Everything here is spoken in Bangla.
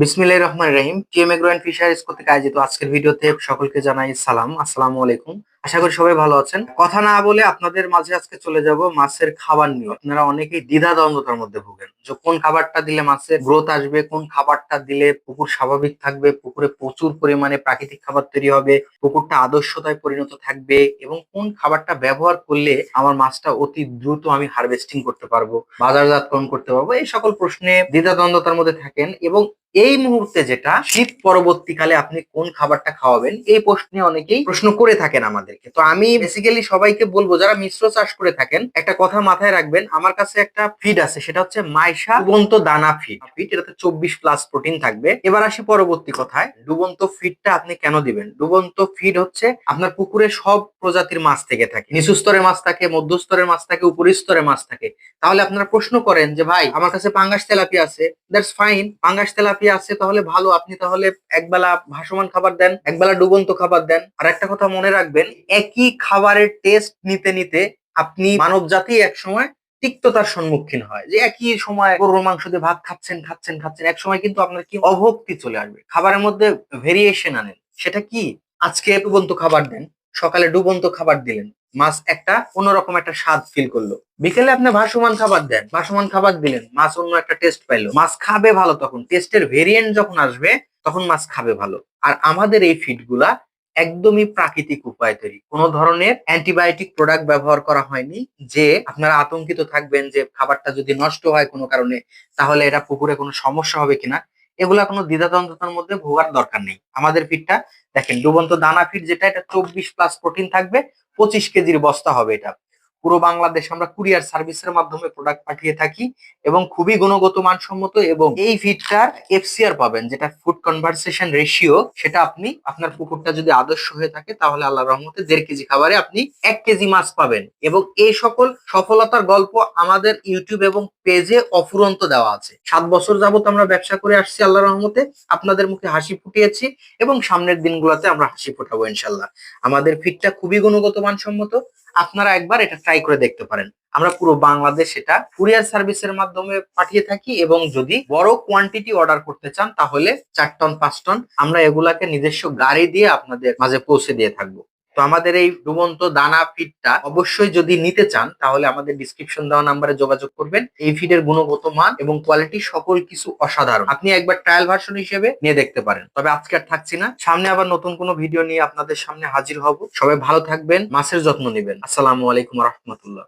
বিসমিল্লাহ রহমান রহিম, টিএম এগ্রো অ্যান্ড ফিশারিজ কর্তৃক আয়োজিত আজকের ভিডিওতে সকলকে জানাই সালাম, আসসালামু আলাইকুম। আশা করি সবাই ভালো আছেন। কথা না বলে আপনাদের মাঝে আজকে চলে যাব মাছের খাবার নিয়ে। আপনারা অনেকেই দ্বিধা দ্বন্দ্বতার মধ্যে ভোগেন যে কোন খাবারটা দিলে মাছের গ্রোথ আসবে, কোন খাবারটা দিলে পুকুর স্বাভাবিক থাকবে, পুকুরে প্রচুর পরিমাণে প্রাকৃতিক খাবার তৈরি হবে, পুকুরটা আদর্শতায় পরিণত থাকবে এবং কোন খাবারটা ব্যবহার করলে আমার মাছটা অতি দ্রুত আমি হারভেস্টিং করতে পারব, বাজারজাতকরণ করতে পারব, এই সকল প্রশ্নে দ্বিধা দ্বন্দ্বতার মধ্যে থাকেন এবং এই মুহূর্তে যেটা, শীত পরবর্তীকালে আপনি কোন খাবারটা খাওয়াবেন, এই প্রশ্নে অনেকেই প্রশ্ন করে থাকেন আমাদেরকে। তো আমি বেসিক্যালি সবাইকে বলব, যারা মিশ্র চাষ করে থাকেন, একটা কথা মাথায় রাখবেন, আমার কাছে একটা ফিড আছে, সেটা হচ্ছে মাইশা ডুবন্ত দানা ফিড ফিড এটাতে চব্বিশ প্লাস প্রোটিন থাকবে। এবার আসি পরবর্তী কথায়, ডুবন্ত ফিডটা আপনি কেন দিবেন? ডুবন্ত ফিড হচ্ছে আপনার পুকুরে সব প্রজাতির মাছ থেকে থাকে। নিচু স্তরের মাছ থাকে মধ্যস্তরের মাছ থাকে উপরি স্তরের মাছ থাকে। তাহলে আপনারা প্রশ্ন করেন যে, ভাই, আমার কাছে পাঙ্গাস তেলাপি আছে দ্যাটস ফাইন পাঙ্গাস তেলাপি আছে তাহলে ভালো। আপনি তাহলে একবেলা ভাসমান খাবার দেন, একবেলা ডুবন্ত খাবার দেন। আর একটা কথা মনে রাখবেন, একই খাবারের টেস্ট নিতে নিতে আপনি মানব জাতি এক সময় তিক্ততার সম্মুখীন হয়। যে একই সময় গরুর মাংস দিয়ে ভাত খাচ্ছেন খাচ্ছেন খাচ্ছেন এক সময় কিন্তু আপনার কি অভক্তি চলে আসবে। খাবারের মধ্যে ভেরিয়েশন আনেন। সেটা কি? আজকে ডুবন্ত খাবার দেন, সকালে ডুবন্ত খাবার দিলেন। মাছ একটা অন্যরকম একটা স্বাদ ফিল করল। বিকেলে আপনি ভাসমান খাবার দেন, ভাসমান খাবার দিলেন, মাছ অন্য একটা টেস্ট পাইলো। মাছ খাবে ভালো তখন টেস্টের ভেরিয়েন্ট যখন আসবে, তখন মাছ খাবে ভালো। আর আমাদের এই ফিডগুলা একদমই প্রাকৃতিক উপায় তৈরি। কোনো ধরনের অ্যান্টিবায়োটিক প্রোডাক্ট ব্যবহার করা হয়নি যে আপনারা আতঙ্কিত থাকবেন যে খাবারটা যদি নষ্ট হয় কোনো কারণে, তাহলে এটা পুকুরে কোনো সমস্যা হবে কিনা। এগুলা কোনো দ্বিধাদ্বন্দ্বতার মধ্যে ভোগার দরকার নেই। আমাদের ফিডটা দেখেন, ডুবন্ত দানা ফিড যেটা, এটা চব্বিশ প্লাস প্রোটিন থাকবে পঁচিশ কেজির বস্তা হবে এটা। পুরো বাংলাদেশ আমরা কুরিয়ার সার্ভিসের মাধ্যমে প্রোডাক্ট পাঠিয়ে থাকি এবং খুবই গুণগত মানসম্মত এবং এই ফিডটার এফসিআর পাবেন, যেটা ফুড কনভারসেশন রেশিও সেটা আপনি আপনার পুকুরটা যদি আদর্শ হয়ে থাকে তাহলে আল্লাহ রহমতে দেড় কেজি খাবারে আপনি এক কেজি মাছ পাবেন এবং এই সকল সফলতার গল্প আমাদের ইউটিউব এবং পেজে অফুরন্ত দেওয়া আছে। সাত বছর যাবত আমরা ব্যবসা করে আসছি আল্লাহ রহমতে, আপনাদের মুখে হাসি ফুটিয়েছি এবং সামনের দিনগুলোতে আমরা হাসি ফোটাবো ইনশাল্লাহ আমাদের ফিডটা খুবই গুণগত মানসম্মত, আপনারা একবার এটা ট্রাই করে দেখতে পারেন। আমরা পুরো বাংলাদেশ এটা কুরিয়ার সার্ভিসের মাধ্যমে পাঠিয়ে থাকি এবং যদি বড় কোয়ান্টিটি অর্ডার করতে চান, তাহলে চার টন পাঁচ টন আমরা এগুলাকে নিজস্ব গাড়ি দিয়ে আপনাদের মাঝে পৌঁছে দিয়ে থাকব। তো আমাদের এই ডুবন্ত দানা ফিডটা অবশ্যই যদি নিতে চান, তাহলে আমাদের ডিসক্রিপশন দেওয়া নাম্বারে যোগাযোগ করবেন। এই ফিডের গুণগত মান এবং কোয়ালিটি সকল কিছু অসাধারণ। আপনি একবার ট্রায়াল ভার্সন হিসেবে নিয়ে দেখতে পারেন। তবে আজকে আর থাকছি না। সামনে আবার নতুন কোনো ভিডিও নিয়ে আপনাদের সামনে হাজির হব। সবাই ভালো থাকবেন, মাছের যত্ন নেবেন। আসসালামু আলাইকুম রহমতুল্লাহ।